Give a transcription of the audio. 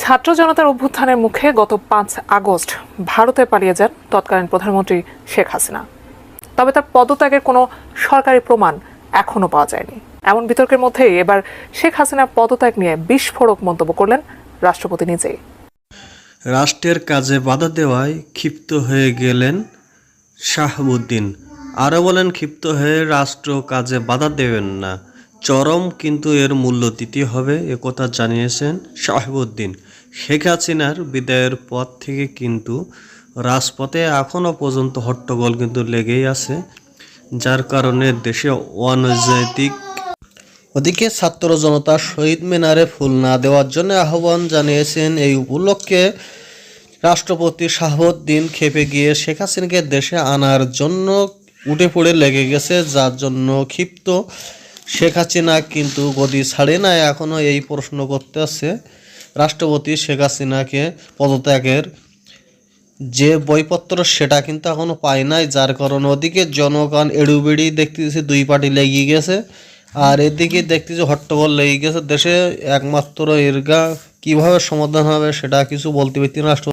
ছাত্র জনতার অভ্যুত্থানের মুখে গত পাঁচ আগস্ট ভারতে পালিয়ে যান তৎকালীন প্রধানমন্ত্রী শেখ হাসিনা। তবে তার পদত্যাগের কোনো সরকারি প্রমাণ এখনও পাওয়া যায়নি। এমন বিতর্কের মধ্যেই এবার শেখ হাসিনার পদত্যাগ নিয়ে বিস্ফোরক মন্তব্য করলেন রাষ্ট্রপতি নিজেই। রাষ্ট্রের কাজে বাধা দেওয়ায় ক্ষিপ্ত হয়ে গেলেন শাহাবুদ্দিন আরও বলেন, ক্ষিপ্ত হয়ে রাষ্ট্র কাজে বাধা দেবেন না। চরম কিন্তু এর মূল্য দিতে হবে একথা জানিয়েছেন শাহাবুদ্দিন। শেখ হাসিনার বিদায়ের পর থেকে কিন্তু রাজপথে এখনও পর্যন্ত হট্টগোল কিন্তু লেগেই আছে, যার কারণে দেশে অনৈতিক ওদিকে ছাত্র জনতা শহীদ মিনারে ফুল না দেওয়ার জন্য আহ্বান জানিয়েছেন এই উপলক্ষে রাষ্ট্রপতি শাহাবুদ্দিন খেপে গিয়ে শেখ হাসিনাকে দেশে আনার জন্য উঠে পড়ে লেগে গেছে, যার জন্য ক্ষিপ্ত শেখ হাসিনা কিন্তু গদি ছাড়ে না এখনও এই প্রশ্ন করতে আছে। রাষ্ট্রপতি শেখ হাসিনাকে পদত্যাগের যে বইপত্র সেটা কিন্তু এখনও পায় নাই, যার কারণে ওদিকে জনগণ এড়ুবেড়ি দেখতেছি, দুই পার্টি লেগে গেছে। আর এদিকে দেখতেছি, হট্টগোল লেগে গেছে। দেশে একমাত্র এর গা কীভাবে সমাধান হবে সেটা কিছু বলতে পারছি রাষ্ট্র